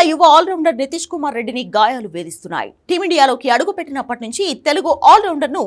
India యువ allrounder Nitish Kumar రెడ్డిని గాయాలు వేధిస్తున్నాయి. టీమిండియాలోకి అడుగుపెట్టినప్పటి నుంచి తెలుగు ఆల్రౌండర్ను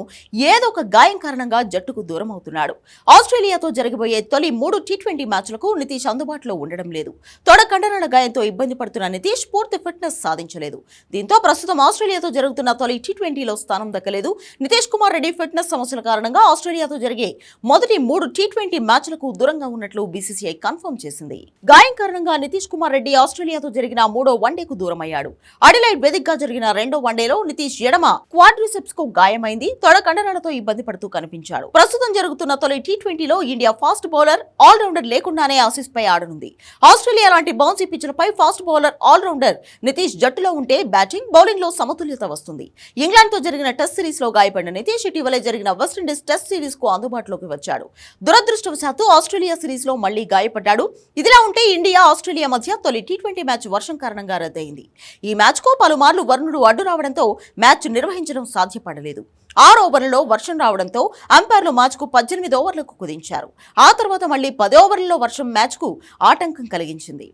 ఏదో ఒక గాయం కారణంగా జట్టుకు దూరం అవుతున్నాడు. ఆస్ట్రేలియాతో జరగబోయే తొలి మూడు టీ ట్వంటీ మ్యాచ్లకు నితీష్ అందుబాటులో ఉండడం లేదు. తొడ కండరాల గాయంతో ఇబ్బంది పడుతున్న నితీష్ పూర్తి ఫిట్నెస్ సాధించలేదు. దీంతో ప్రస్తుతం ఆస్ట్రేలియాతో జరుగుతున్న తొలి టీ ట్వంటీలో స్థానం దక్కలేదు. నితీష్ కుమార్ రెడ్డి ఫిట్నెస్ సమస్యల కారణంగా ఆస్ట్రేలియాతో జరిగే మొదటి మూడు టీ ట్వంటీ మ్యాచ్లకు దూరంగా ఉన్నట్లు బీసీసీఐ కన్ఫర్మ్ చేసింది. గాయం కారణంగా నితీష్ కుమార్ రెడ్డి ఆస్ట్రేలియాతో జరిగిన మూడు వన్డేకు దూరమయ్యాడు. అడిలైడ్ వేదికగా జరిగిన రెండో వన్డేలో నితీష్ ఎడమ క్వాడ్రిసెప్స్కు గాయమైంది. తొడ కండరాలతో ఇబ్బంది పడుతూ కనిపించాడు. ప్రస్తుతం జరుగుతున్న తొలి టీ ట్వంటీలో ఇండియా ఫాస్ట్ బౌలర్ ఆల్రౌండర్ లేకుండానే ఆసీస్ పై ఆడనుంది. ఆస్ట్రేలియా లాంటి బౌన్సీ పిచ్లపై ఫాస్ట్ బౌలర్ ఆల్రౌండర్ నితీష్ జట్టులో ఉంటే బ్యాటింగ్ బౌలింగ్లో సమతుల్యత వస్తుంది. ఇంగ్లాండ్తో జరిగిన టెస్ట్ సిరీస్లో గాయపడిన నితీష్ ఇటీవలే జరిగిన వెస్టిండీస్ టెస్ట్ సిరీస్కు అందుబాటులోకి వచ్చాడు. దురదృష్టవశాత్తు ఆస్ట్రేలియా సిరీస్లో మళ్ళీ గాయపడ్డాడు. ఇదిలా ఉంటే ఇండియా ఆస్ట్రేలియా మధ్య తొలి టీ ట్వంటీ మ్యాచ్ వర్షం కారణంగా రద్దయింది. ఈ మ్యాచ్కు పలుమార్లు వరుణుడు అడ్డు రావడంతో మ్యాచ్ నిర్వహించడం సాధ్యపడలేదు. ఆరు ఓవర్లలో వర్షం రావడంతో అంపైర్లు మ్యాచ్కు పద్దెనిమిది ఓవర్లకు కుదించారు. ఆ తర్వాత మళ్ళీ పది ఓవర్లలో వర్షం మ్యాచ్కు ఆటంకం కలిగించింది.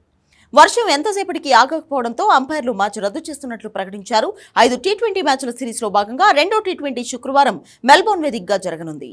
వర్షం ఎంతసేపటికి ఆగకపోవడంతో అంపైర్లు మ్యాచ్ రద్దు చేస్తున్నట్లు ప్రకటించారు. ఐదు టీ ట్వంటీ మ్యాచ్ల సిరీస్లో భాగంగా రెండో టీ ట్వంటీ శుక్రవారం మెల్బోర్న్ వేదికగా జరగనుంది.